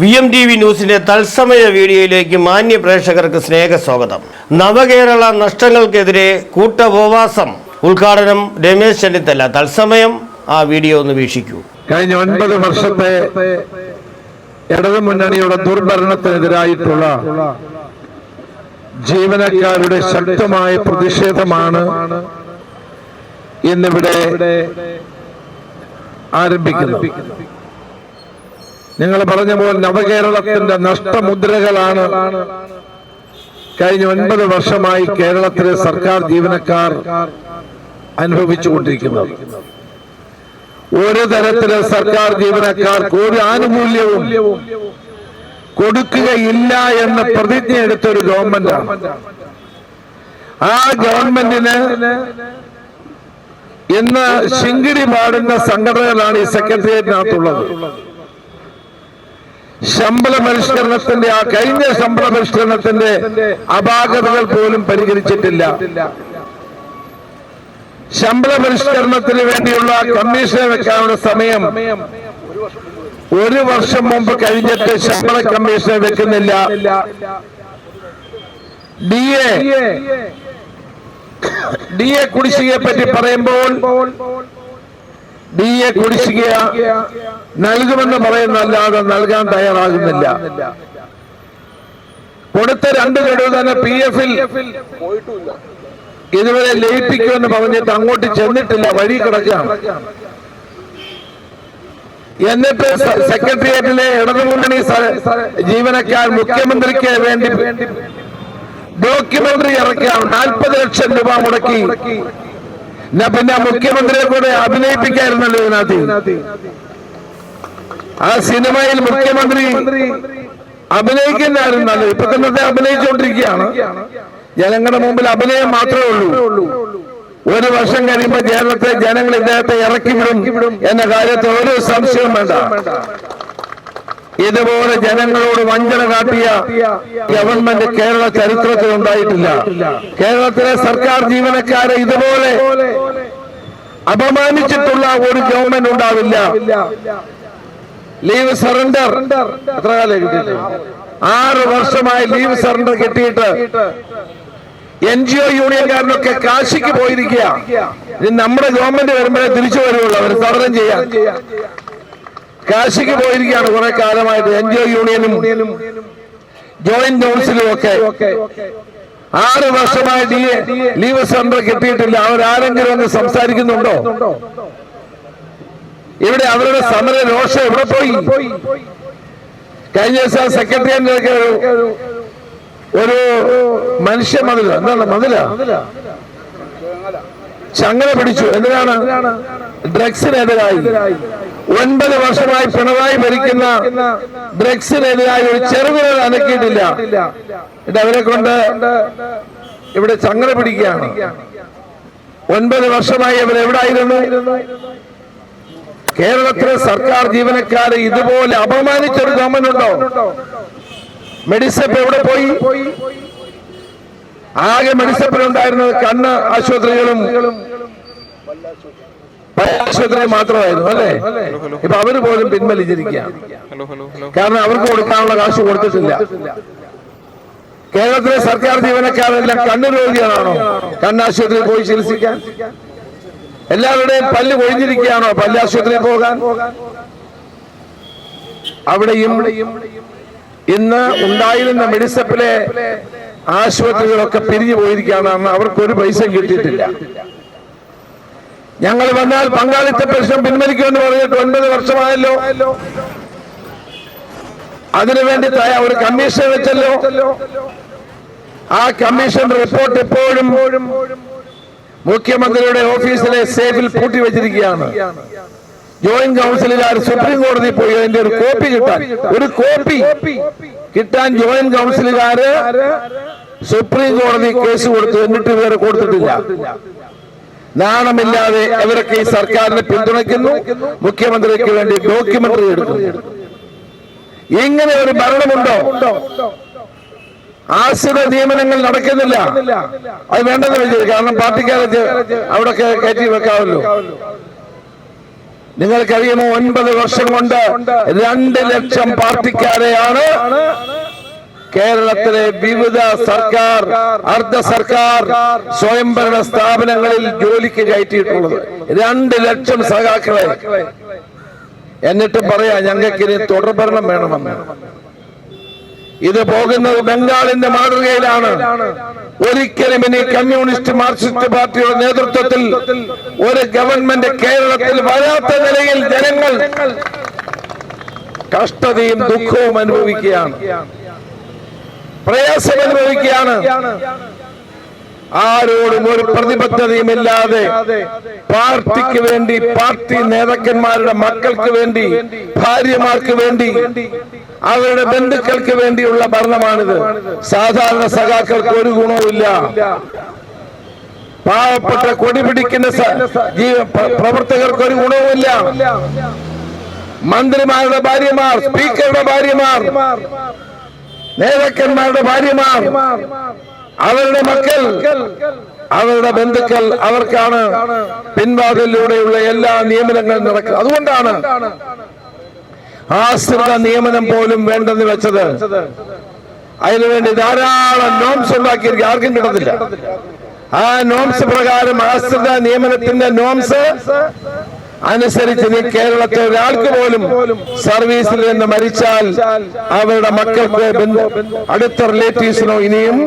V M T V ന്യൂസിന്റെ തത്സമയ വീഡിയോയിലേക്ക് മാന്യ പ്രേക്ഷകർക്ക് സ്നേഹ സ്വാഗതം നവകേരള നഷ്ടങ്ങൾക്കെതിരെ കൂട്ടപോവാസം ഉദ്ഘാടനം രമേശ് ചെന്നിത്തല. തത്സമയം ആ വീഡിയോ ഒന്ന് വീക്ഷിക്കൂ. കഴിഞ്ഞ ഒൻപത് വർഷത്തെ ഇടതു മുന്നണിയുടെ ദുർഭരണത്തിനെതിരായിട്ടുള്ള ജീവനക്കാരുടെ ശക്തമായ പ്രതിഷേധമാണ് ഇന്നിവിടെ ആരംഭിക്കുന്നത്. നിങ്ങൾ പറഞ്ഞ പോലെ നവകേരളത്തിന്റെ നഷ്ടമുദ്രകളാണ്. കഴിഞ്ഞ ഒൻപത് വർഷമായി കേരളത്തിലെ സർക്കാർ ജീവനക്കാർ അനുഭവിച്ചുകൊണ്ടിരിക്കുന്നത്. ഒരു തരത്തിലെ സർക്കാർ ജീവനക്കാർക്ക് ഒരു ആനുകൂല്യവും കൊടുക്കുകയില്ല എന്ന് പ്രതിജ്ഞ എടുത്ത ഒരു ഗവൺമെന്റാണ്. ആ ഗവൺമെന്റിന് ഇന്ന് ശിങ്കിടി പാടുന്ന സംഘടനകളാണ് ഈ സെക്രട്ടേറിയറ്റിനകത്തുള്ളത്. ശമ്പള പരിഷ്കരണത്തിന്റെ ആ കഴിഞ്ഞ ശമ്പള പരിഷ്കരണത്തിന്റെ അപാകതകൾ പോലും പരിഹരിച്ചിട്ടില്ല ശമ്പള പരിഷ്കരണത്തിന് വേണ്ടിയുള്ള കമ്മീഷനെ വെക്കാനുള്ള സമയം ഒരു വർഷം മുമ്പ് കഴിഞ്ഞിട്ട് ശമ്പള കമ്മീഷനെ വെക്കുന്നില്ല. ഡി എ ഡി എ കുടിശ്ശികയെ പറ്റി പറയുമ്പോൾ ഡി എ കുടിശ്ശിക നൽകുമെന്ന് പറയുന്നല്ലാതെ നൽകാൻ തയ്യാറാകുന്നില്ല. കൊടുത്ത രണ്ട് ഗഡു തന്നെ പി എഫിൽ ഇതുവരെ ലയിപ്പിക്കുമെന്ന് പറഞ്ഞിട്ട് അങ്ങോട്ട് ചെന്നിട്ടില്ല വഴി കിടക്കാം എന്നിട്ട് സെക്രട്ടേറിയറ്റിലെ ഇടതുമുന്നണി ജീവനക്കാർ മുഖ്യമന്ത്രിക്ക് വേണ്ടി ഡോക്യുമെന്ററി ഇറക്കാം നാൽപ്പത് ലക്ഷം രൂപ മുടക്കി. എന്നാ പിന്നെ മുഖ്യമന്ത്രിയെ കൂടെ അഭിനയിപ്പിക്കായിരുന്നല്ലോ ഇതിനകത്ത്. ആ സിനിമയിൽ മുഖ്യമന്ത്രി അഭിനയിക്കുന്നായിരുന്നല്ലോ. ഇപ്പൊ തന്നെ അഭിനയിച്ചുകൊണ്ടിരിക്കുകയാണ് ജനങ്ങളുടെ മുമ്പിൽ അഭിനയം മാത്രമേ ഉള്ളൂ. ഒരു വർഷം കഴിയുമ്പോൾ കേരളത്തിലെ ജനങ്ങൾ ഇദ്ദേഹത്തെ ഇറക്കി വിടും എന്ന കാര്യത്തിൽ ഒരു സംശയവും വേണ്ട. ഇതുപോലെ ജനങ്ങളോട് വഞ്ചന കാട്ടിയ ഗവൺമെന്റ് കേരള ചരിത്രത്തിൽ ഉണ്ടായിട്ടില്ല. കേരളത്തിലെ സർക്കാർ ജീവനക്കാരെ ഇതുപോലെ അപമാനിച്ചിട്ടുള്ള ഒരു ഗവൺമെന്റ് ഉണ്ടാവില്ല. ലീവ് സറണ്ടർ എത്ര കാലം ആറ് വർഷമായി ലീവ് സറണ്ടർ കിട്ടിയിട്ട് എൻ ജി ഒ യൂണിയൻകാരനൊക്കെ കാശിക്ക് പോയിരിക്കുക. ഇനി നമ്മുടെ ഗവൺമെന്റ് വരുമ്പോഴേ തിരിച്ചു വരുള്ളൂ. അവർ സമരം ചെയ്യാൻ കാശിക്ക് പോയിരിക്കുകയാണ് കുറെ കാലമായിട്ട് എൻ ജി ഒ യൂണിയനും ജോയിന്റ് കൗൺസിലും ഒക്കെ ആറ് വർഷമായി ഡി ലീവ് സെന്റർ കിട്ടിയിട്ടില്ല. അവരാരെങ്കിലും ഒന്ന് സംസാരിക്കുന്നുണ്ടോ? ഇവിടെ അവരുടെ സമര രോഷം എവിടെ പോയി? കഴിഞ്ഞ ദിവസം സെക്രട്ടേറിയറ്റിലൊക്കെ ഒരു മനുഷ്യ മതില. എന്താണ് മതില? ചങ്ങല പിടിച്ചു. എന്തിനാണ്? ഡ്രഗ്സിനെതിരായി. ഒൻപത് വർഷമായി പിണറായി ഭരിക്കുന്ന ഡ്രഗ്സിനെതിരായി ഒരു ചെറുവിരൽ അനക്കിയിട്ടില്ല. എന്നിട്ട് അവരെ കൊണ്ട് ഇവിടെ ചങ്ങല പിടിക്കുകയാണ്. ഒൻപത് വർഷമായി അവർ എവിടായിരുന്നു? കേരളത്തിലെ സർക്കാർ ജീവനക്കാരെ ഇതുപോലെ അപമാനിച്ചൊരു ഗവൺമെന്റ് ഉണ്ടോ മെഡിസപ്പ് എവിടെ പോയി? ആകെ മെഡിസപ്പിലുണ്ടായിരുന്നത് കണ്ണ് ആശുപത്രികളും ആശുപത്രി മാത്രമായിരുന്നു അല്ലേ? ഇപ്പൊ അവർ പോലും പിൻവലിച്ചിരിക്കുകയാണ്. കാരണം അവർക്ക് കൊടുക്കാനുള്ള കാശ് കൊടുത്തിട്ടില്ല. കേരളത്തിലെ സർക്കാർ ജീവനക്കാരെല്ലാം കണ്ണു രോഗികളാണോ? കണ്ണാശുപത്രിയിൽ പോയി ചികിത്സിക്കാൻ? എല്ലാവരുടെയും പല്ല് കൊഴിഞ്ഞിരിക്കുകയാണോ? പല്ലാശുപത്രിയിൽ പോകാൻ? അവിടെയും ഇന്ന് ഉണ്ടായിരുന്ന മെഡിസപ്പിലെ ആശുപത്രികളൊക്കെ പിരിഞ്ഞു പോയിരിക്കുകയാണ് അവർക്ക് ഒരു പൈസ കിട്ടിയിട്ടില്ല. ഞങ്ങൾ വന്നാൽ പങ്കാളിത്ത പ്രശ്നം പിൻവലിക്കുമെന്ന് പറഞ്ഞിട്ട് ഒൻപത് വർഷമായല്ലോ. അതിനുവേണ്ടി ഒരു കമ്മീഷൻ വെച്ചല്ലോ. ആ കമ്മീഷൻ റിപ്പോർട്ട് എപ്പോഴും മുഖ്യമന്ത്രിയുടെ ഓഫീസിലെ സേഫിൽ പൂട്ടി വെച്ചിരിക്കുകയാണ്. ജോയിന്റ് കൗൺസിലുകാർ സുപ്രീം കോടതി പോയി അതിന്റെ ഒരു കോപ്പി കിട്ടാൻ. ഒരു കോപ്പി കിട്ടാൻ ജോയിന്റ് കൗൺസിലുകാര് സുപ്രീം കോടതി കേസ് കൊടുത്തു. എന്നിട്ട് വേറെ കൊടുത്തിട്ടില്ല. നാണമില്ലാതെ അവരൊക്കെ ഈ സർക്കാരിനെ പിന്തുണയ്ക്കുന്നു. മുഖ്യമന്ത്രിക്ക് വേണ്ടി ഡോക്യുമെന്ററി എടുക്കുന്നു. ഇങ്ങനെ ഒരു ഭരണമുണ്ടോ? ആശ്രിത നിയമനങ്ങൾ നടക്കുന്നില്ല. അത് വേണ്ടെന്ന് വെച്ചത് കാരണം പാർട്ടിക്കാരെ അവിടെ കയറ്റി വെക്കാമല്ലോ. നിങ്ങൾക്കറിയുമോ ഒൻപത് വർഷം കൊണ്ട് രണ്ട് ലക്ഷം പാർട്ടിക്കാരെയാണ് കേരളത്തിലെ വിവിധ സർക്കാർ അർദ്ധ സർക്കാർ സ്വയംഭരണ സ്ഥാപനങ്ങളിൽ ജോലിക്ക് കയറ്റിയിട്ടുള്ളത്. രണ്ട് ലക്ഷം സഖാക്കളെ. എന്നിട്ടും പറയാ ഞങ്ങൾക്ക് ഇനി തുടർഭരണം വേണമെന്ന്. ഇത് പോകുന്നത് ബംഗാളിന്റെ മാതൃകയിലാണ്. ഒരിക്കലും ഇനി കമ്മ്യൂണിസ്റ്റ് മാർക്സിസ്റ്റ് പാർട്ടിയുടെ നേതൃത്വത്തിൽ ഒരു ഗവൺമെന്റ് കേരളത്തിൽ വരാത്ത നിലയിൽ ജനങ്ങൾ കഷ്ടതയും ദുഃഖവും അനുഭവിക്കുകയാണ്. പ്രയാസം അനുഭവിക്കുകയാണ്. ആരോടും ഒരു പ്രതിബദ്ധതയും ഇല്ലാതെ പാർട്ടിക്ക് വേണ്ടി പാർട്ടി നേതാക്കന്മാരുടെ മക്കൾക്ക് വേണ്ടി ഭാര്യമാർക്ക് വേണ്ടി അവരുടെ ബന്ധുക്കൾക്ക് വേണ്ടിയുള്ള ഭരണമാണിത്. സാധാരണ സഖാക്കൾക്ക് ഒരു ഗുണവുമില്ല പാവപ്പെട്ട കൊടി പിടിക്കുന്ന പ്രവർത്തകർക്ക് ഒരു ഗുണവുമില്ല മന്ത്രിമാരുടെ ഭാര്യമാർ സ്പീക്കറുടെ ഭാര്യമാർ നേതാക്കന്മാരുടെ ഭാര്യമാർ അവരുടെ മക്കൾ അവരുടെ ബന്ധുക്കൾ അവർക്കാണ് പിൻവാതിലൂടെയുള്ള എല്ലാ നിയമനങ്ങളും നടക്കുന്നത്. അതുകൊണ്ടാണ് ആശ്രിത നിയമനം പോലും വേണ്ടെന്ന് വെച്ചത്. അതിനുവേണ്ടി ധാരാളം നോംസ് ഉണ്ടാക്കിയിരിക്കും ആർക്കും കിട്ടത്തില്ല. ആ നോംസ് പ്രകാരം ആശ്രിത നിയമനത്തിന്റെ നോംസ് അനുസരിച്ച് നീ കേരളത്തിൽ ഒരാൾക്ക് പോലും സർവീസിൽ നിന്ന് മരിച്ചാൽ അവരുടെ മക്കൾക്ക് അടുത്ത റിലേറ്റീവ്സിനോ ഇനിയും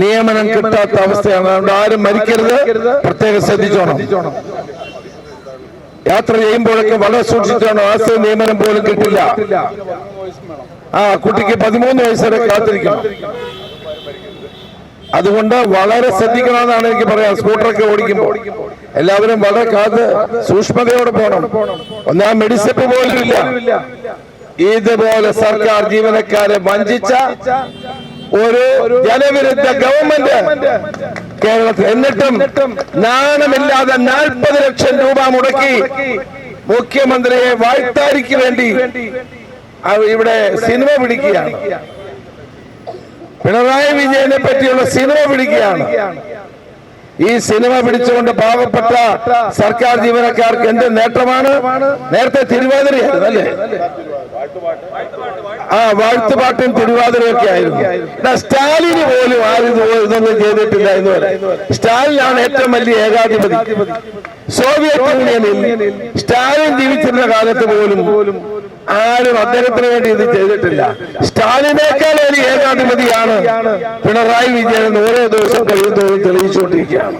നിയമനം കിട്ടാത്ത അവസ്ഥയാണ്. അതുകൊണ്ട് ആരും മരിക്കരുത്. പ്രത്യേകം ശ്രദ്ധിച്ചോണം. യാത്ര ചെയ്യുമ്പോഴൊക്കെ വളരെ സൂക്ഷിച്ചാണ്. ആസ്തി നിയമനം പോലും കിട്ടില്ല. ആ കുട്ടിക്ക് പതിമൂന്ന് വയസ്സ് വരെ കാത്തിരിക്കണം. അതുകൊണ്ട് വളരെ ശ്രദ്ധിക്കണമെന്നാണ് എനിക്ക് പറയാം. സ്കൂട്ടറൊക്കെ ഓടിക്കുമ്പോൾ എല്ലാവരും വളരെ കാത്ത് സൂക്ഷ്മതയോടെ പോകണം. ഒന്നാം മെഡിസിപ്പ് പോലും ഇല്ല. ഇതുപോലെ സർക്കാർ ജീവനക്കാരെ വഞ്ചിച്ച ഒരു ജനവിരുദ്ധ ഗവൺമെന്റ് കേരളത്തിൽ. എന്നിട്ടും നാണമില്ലാതെ നാൽപ്പത് ലക്ഷം രൂപ മുടക്കി മുഖ്യമന്ത്രിയെ വാഴ്ത്താരിക്ക് വേണ്ടി ഇവിടെ സിനിമ പിടിക്കുകയാണ്. പിണറായി വിജയനെ പറ്റിയുള്ള സിനിമ പിടിക്കുകയാണ് ഈ സിനിമ പിടിച്ചുകൊണ്ട് പാവപ്പെട്ട സർക്കാർ ജീവനക്കാർക്ക് എന്ത് നേട്ടമാണ്? നേരത്തെ തിരുവാതിരയായിരുന്നു അല്ലേ ആ വാഴ്ത്തുപാട്ടും തിരുവാതിരയൊക്കെ ആയിരുന്നു സ്റ്റാലിന് പോലും ആരും ഇത് ഇതൊന്നും ചെയ്തിട്ടില്ല എന്ന് പറയും സ്റ്റാലിനാണ് ഏറ്റവും വലിയ ഏകാധിപതി. സോവിയറ്റ് യൂണിയനിൽ സ്റ്റാലിൻ ജീവിച്ചിരുന്ന കാലത്ത് പോലും ആരും അദ്ദേഹത്തിന് വേണ്ടി ഇത് ചെയ്തിട്ടില്ല. സ്റ്റാലിനേക്കാൾ ഒരു ഏകാധിപതിയാണ് പിണറായി വിജയൻ ഓരോ ദിവസം കഴിയുന്നതോറും തെളിയിച്ചുകൊണ്ടിരിക്കുകയാണ്.